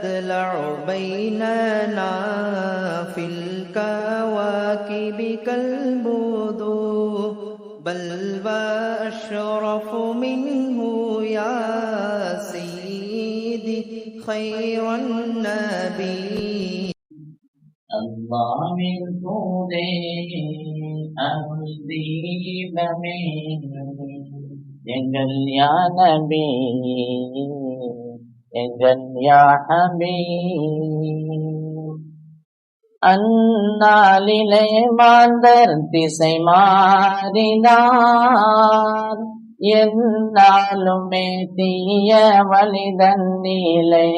تطلع بيننا في الكواكب كالبدور بل وأشرف منه يا سيدي خير النبي அல்லாவின் தூதே அருள் தீபமே எங்கள் யா நபி எங்கள் யா அந்நாளிலே மாந்தர் திசை மாறினார். என்னாலுமே தீய வழிதன்னிலே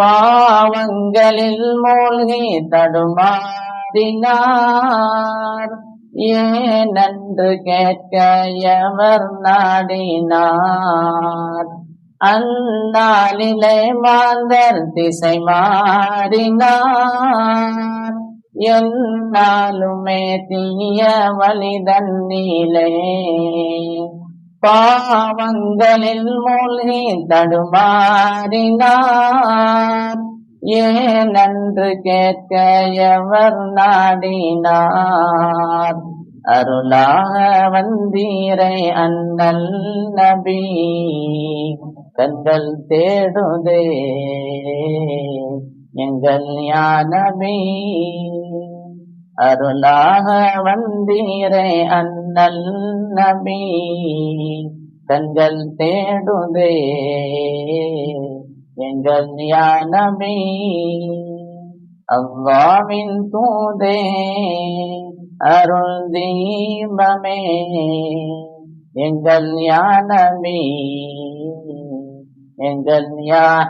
பாவங்களில் மூழ்கி தடுமாறினார். ஏனென்று கேட்க எவர் நாடினார்? அந்நாளிலே மாந்தர் திசை மாறினார். என்னாலுமே தீய வழிதன்னிலே பாவங்களில் மூழ்கி தடுமாறினார். ஏனென்று கேட்க எவர் நாடினார்? அருளாக வந்தீரை அண்ணல் நபி. கண்கள் தேடுதே எங்கள் ஞானமே. அருளாக வந்தீரே அண்ணல் நபி கண்கள் தேடுதே எங்கள் ஞானமே. அவ்வாவின் தூதே அருள் தீபமே எங்கள் ஞானமே. எங்கள் யா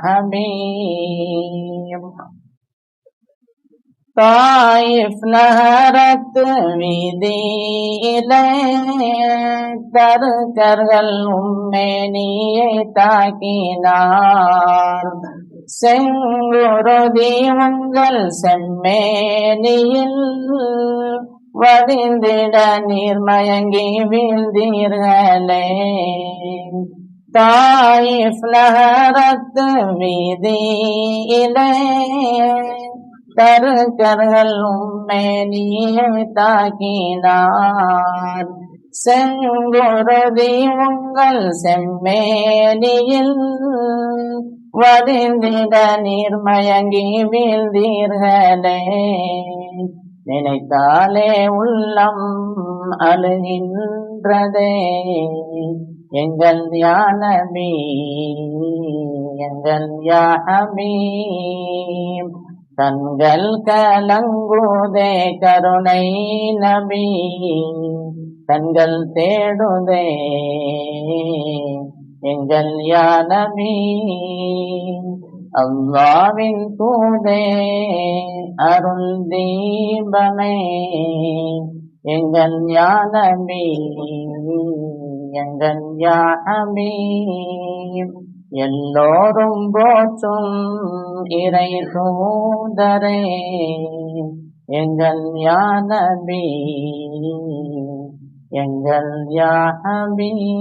தாயிஃப் நகரத்து வீதியிலே கருக்கர்கள் உம்மேனியை தாக்கினார். செங்குருதி உங்கள் செம்மேனியில் வடிந்திட நீர்மயங்கி வீழ்ந்தீர்களே. طائف தாயிஃப் நகரத்து வீதியிலே கருக்கர்கள் உம்மேனியை தாக்கினார் செங்குருதி உங்கள் செம்மேனியில் வடிந்திட நீர்மயங்கி வீழ்ந்தீர்களே. நினைத்தாலே உள்ளம் அழுகின்றதே. எங்கள் யானபி எங்கள் யாஹபீம் கண்கள் கலங்குதே கருணை நபி. கண்கள் தேடுதே எங்கள் யா அவ்வாவின் தூதே அருள் தீபமே எங்கள் யா எங்கள் யா எல்லோரும் போற்றும் இறை தூதரே எங்கள் யா எங்கள் யா ஹபீப்